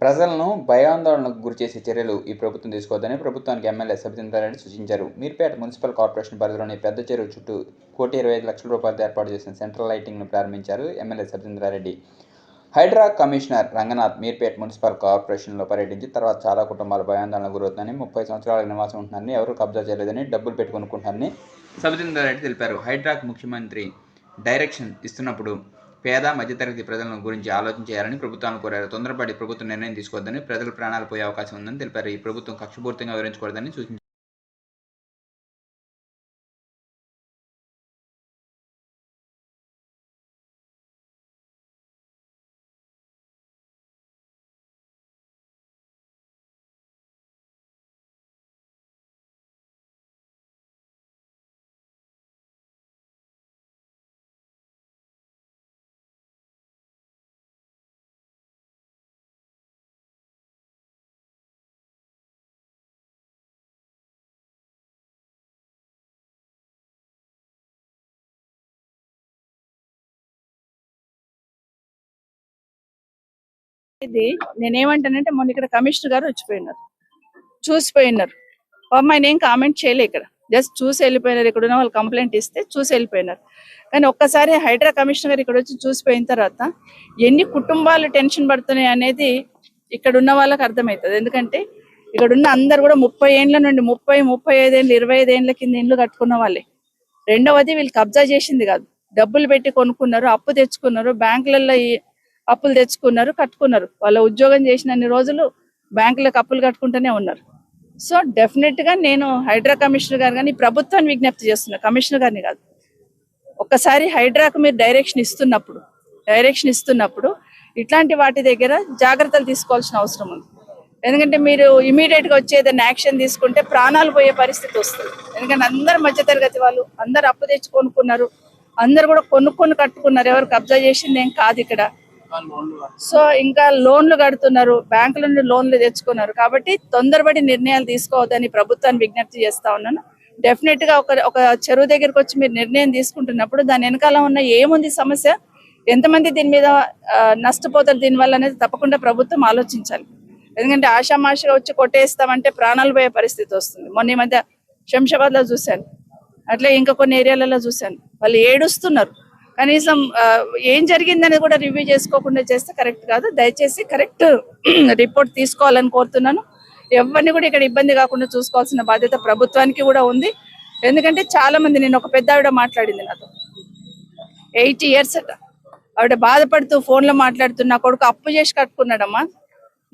ప్రజలను భయాందోళనకు గురిచేసే చర్యలు ఈ ప్రభుత్వం తీసుకోవద్దని ప్రభుత్వానికి ఎమ్మెల్యే సబితేంద్రారెడ్డి సూచించారు. మీర్పేట మున్సిపల్ కార్పొరేషన్ పరిధిలోని పెద్ద చెరువు చుట్టూ కోటి ఇరవై ఐదు లక్షల రూపాయలతో ఏర్పాటు చేసిన సెంట్రల్ లైటింగ్ను ప్రారంభించారు MLA Sabitha Indra Reddy. HYDRAA commissioner Ranganath Meerpet municipal కార్పొరేషన్లో పర్యటించి తర్వాత చాలా కుటుంబాలు భయాందోళనకు గురవుతున్నాయని ముప్పై సంవత్సరాల నివాసం ఉంటున్నారని ఎవరు కబ్జా చేయలేదని డబ్బులు పెట్టుకొనుకుంటున్నారని సబితేంద్రారెడ్డి తెలిపారు. హైడ్రాక్ ముఖ్యమంత్రి డైరెక్షన్ ఇస్తున్నప్పుడు పేద మధ్యతరగతి ప్రజలను గురించి ఆలోచన చేయాలని ప్రభుత్వాన్ని కోరారు. తొందరపడి ప్రభుత్వం నిర్ణయం తీసుకోవద్దని ప్రజల ప్రాణాలు పోయే అవకాశం ఉందని తెలిపారు. ఈ ప్రభుత్వం కక్షపూర్తంగా వివరించకూడదని సూచించారు. ఇది నేనేమంటానంటే మొన్న ఇక్కడ కమిషనర్ గారు వచ్చిపోయినారు. చూసిపోయినారు. పాపం ఆయన ఏం కామెంట్ చేయలే ఇక్కడ. జస్ట్ చూసి వెళ్ళిపోయినారు. ఇక్కడ ఉన్న వాళ్ళు కంప్లైంట్ ఇస్తే చూసి వెళ్ళిపోయినారు. కానీ ఒక్కసారి హైడ్రా కమిషనర్ గారు ఇక్కడ వచ్చి చూసిపోయిన తర్వాత ఎన్ని కుటుంబాలు టెన్షన్ పడుతున్నాయి అనేది ఇక్కడ ఉన్న వాళ్ళకి అర్థమవుతుంది. ఎందుకంటే ఇక్కడ ఉన్న అందరు కూడా ముప్పై ఏండ్ల నుండి ముప్పై ముప్పై ఐదేళ్ళు ఇరవై ఐదేళ్ళ కింద ఇండ్లు కట్టుకున్న వాళ్ళే. రెండవది వీళ్ళు కబ్జా చేసింది కాదు. డబ్బులు పెట్టి కొనుక్కున్నారు అప్పు తెచ్చుకున్నారు బ్యాంకులలో అప్పులు తెచ్చుకున్నారు కట్టుకున్నారు. వాళ్ళ ఉద్యోగం చేసినన్ని రోజులు బ్యాంకులకు అప్పులు కట్టుకుంటూనే ఉన్నారు. సో డెఫినెట్గా నేను హైడ్రా కమిషనర్ గారు కానీ ప్రభుత్వాన్ని విజ్ఞప్తి చేస్తున్నా. కమిషనర్ గారిని కాదు. ఒక్కసారి హైడ్రాకు మీరు డైరెక్షన్ ఇస్తున్నప్పుడు డైరెక్షన్ ఇస్తున్నప్పుడు ఇట్లాంటి వాటి దగ్గర జాగ్రత్తలు తీసుకోవాల్సిన అవసరం ఉంది. ఎందుకంటే మీరు ఇమీడియట్గా వచ్చి ఏదైనా యాక్షన్ తీసుకుంటే ప్రాణాలు పోయే పరిస్థితి వస్తుంది. ఎందుకంటే అందరు మధ్యతరగతి వాళ్ళు అందరు అప్పు తెచ్చి కొనుక్కున్నారు. అందరు కూడా కొనుక్కొని కట్టుకున్నారు. ఎవరు కబ్జా చేసింది ఏం కాదు ఇక్కడ. సో ఇంకా లోన్లు కడుతున్నారు. బ్యాంకుల నుండి లోన్లు తెచ్చుకున్నారు. కాబట్టి తొందరపడి నిర్ణయాలు తీసుకోవద్దని ప్రభుత్వాన్ని విజ్ఞప్తి చేస్తా ఉన్నాను. డెఫినెట్గా ఒక ఒక చెరువు దగ్గరికి వచ్చి మీరు నిర్ణయం తీసుకుంటున్నప్పుడు దాని వెనకాల ఉన్న ఏముంది సమస్య? ఎంతమంది దీని మీద నష్టపోతారు? దీనివల్ల అనేది తప్పకుండా ప్రభుత్వం ఆలోచించాలి. ఎందుకంటే ఆషామాషిగా వచ్చి కొట్టేస్తామంటే ప్రాణాలు పోయే పరిస్థితి వస్తుంది. మొన్న ఈ మధ్య శంషాబాద్లో చూశాను. అట్లే ఇంకా కొన్ని ఏరియాలలో చూశాను. వాళ్ళు ఏడుస్తున్నారు. కనీసం ఏం జరిగిందని కూడా రివ్యూ చేసుకోకుండా చేస్తే కరెక్ట్ కాదు. దయచేసి కరెక్ట్ రిపోర్ట్ తీసుకోవాలని కోరుతున్నాను. ఎవరిని కూడా ఇక్కడ ఇబ్బంది కాకుండా చూసుకోవాల్సిన బాధ్యత ప్రభుత్వానికి కూడా ఉంది. ఎందుకంటే చాలా మంది నేను ఒక పెద్ద ఆవిడ మాట్లాడింది నాతో. ఎయిటీ ఇయర్స్ అట. ఆవిడ బాధపడుతూ ఫోన్లో మాట్లాడుతూ నా కొడుకు అప్పు చేసి కట్టుకున్నాడమ్మా.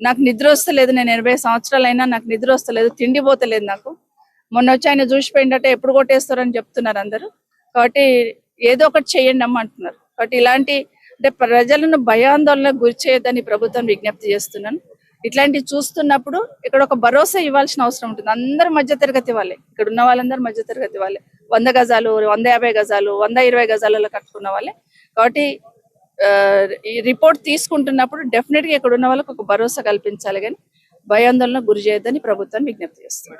నాకు నిద్ర వస్తలేదు నేను ఎనభై సంవత్సరాలు అయినా నాకు నిద్ర వస్తలేదు తిండి పోతలేదు నాకు. మొన్న వచ్చి ఆయన చూసిపోయిందట ఎప్పుడు కొట్టేస్తారని చెప్తున్నారు అందరూ. కాబట్టి ఏదో ఒకటి చేయండి అమ్మ అంటున్నారు. కాబట్టి ఇలాంటి అంటే ప్రజలను భయాందోళనకు గురి చేయొద్దని ప్రభుత్వం విజ్ఞప్తి చేస్తున్నాను. ఇట్లాంటివి చూస్తున్నప్పుడు ఇక్కడ ఒక భరోసా ఇవ్వాల్సిన అవసరం ఉంటుంది. అందరు మధ్య తరగతి వాళ్ళే. ఇక్కడ ఉన్న వాళ్ళందరూ మధ్య తరగతి వాళ్ళే. వంద గజాలు వంద యాభై గజాలు వంద ఇరవై గజాలలో కట్టుకున్న వాళ్ళే. కాబట్టి ఆ, ఈ రిపోర్ట్ తీసుకుంటున్నప్పుడు డెఫినెట్గా ఇక్కడ ఉన్న వాళ్ళకి ఒక భరోసా కల్పించాలి కానీ భయాందోళన గురి చేయొద్దని ప్రభుత్వాన్ని విజ్ఞప్తి చేస్తుంది.